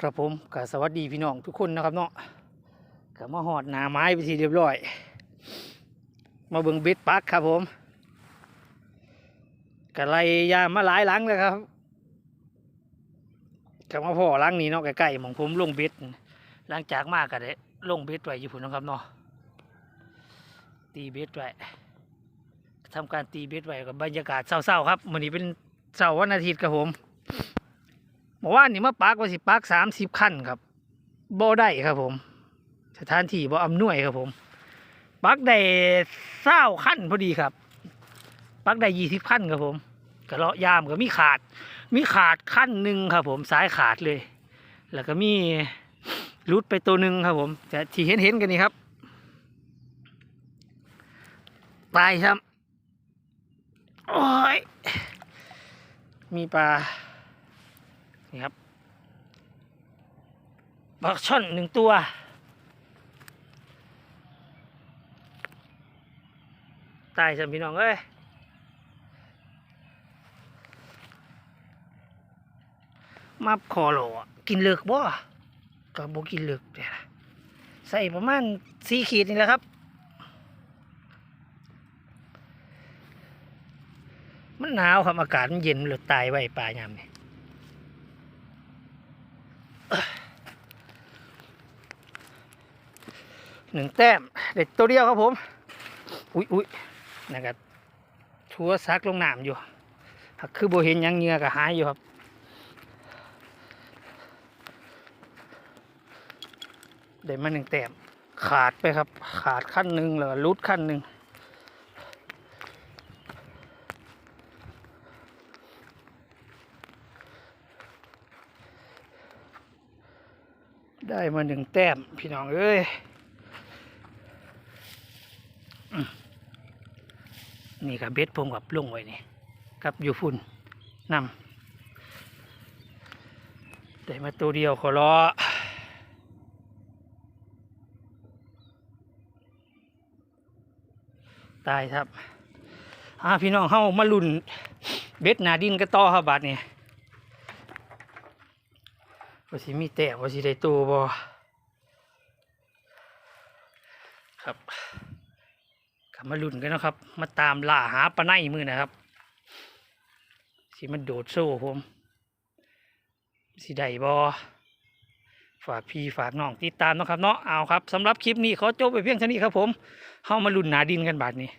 ครับผมก็สวัสดีพี่น้องทุกคนนะครับเนาะก็มาหอดหนาไม้ไปทีเรียบร้อย มาเบิ่งเบ็ดปักครับผมก็ไล่ยามาหลายหลังเลยครับก็มาพ่อหลังนี้เนาะใกล้ๆหมองผมลงเบ็ดหลังจากมากก็ได้ลงเบ็ดไว้อยู่พุ่นนะครับเนาะตีเบ็ดไว้ทำการตีเบ็ดไว้กับบรรยากาศเศร้าๆครับวันนี้เป็นเสาร์วันอาทิตย์ครับผม มื่อวานนี่มาปักว่าสิปักสามสิบขั้นครับบ่ได้ครับผม สถานที่บ่อำนวยครับผมปักได้เศร้าขั้นพอดีครับปักได้ยี่สิบขั้นครับผมกระเลาะยามก็มีขาด มีขาดขั้นหนึ่งครับ ผมสายขาดเลย แล้วก็มีรุดไปตัวหนึ่งครับ ผมแต่ที่เห็นเห็นๆกันนี่ครับตายครับโอ้ยมีปลา นี่ครับปลาช่อนหนึ่งตัว ตายสัมพี่น้องเอ้ยมาคอโหลอกินเลือกบ่ก็บ่กินเลือกเดี๋ยใส่ประมาณสี่ขีดนี่แหละครับ มันหนาวครับอากาศมันเย็นเลยตายไว้ปลายามนี่ หนึ่งแต้ม เด็ดตัวเดียวครับผม อุ้ยอุ้ยนะครับชัวซักลงน้ำอยู่คือโบเห็นยังเงือก็หายอยู่ครับได้มาหนึ่งแต้มขาดไปครับ ขาดขั้นหนึ่งแล้วก็รุดขั้นหนึ่ง ได้มาหนึ่งแต้มพี่น้องเอ้ยนี่กับเบ็ดผมกับลุงไว้นี่กับอยู่ฝุ่นนำได้มาตัวเดียวขอรอตายครับอ่าพี่น้องเฮามาลุ่นเบ็ดนาดินกันต่อครับบาดนี่ ว่าสิมีแต่ว่าสิได้ตัวบ่ครับกลับมาลุ้นกันนะครับ มาตามล่าหาปลาไนมือนะครับ สิมันโดดโซ่ผม สิได้บอฝากพี่ฝากน้องติดตามนะครับเนาะเอาครับสำหรับคลิปนี้ขอจบไปเพียงเท่านี้ครับผมเข้ามาลุ้นหนาดินกันบาดนี้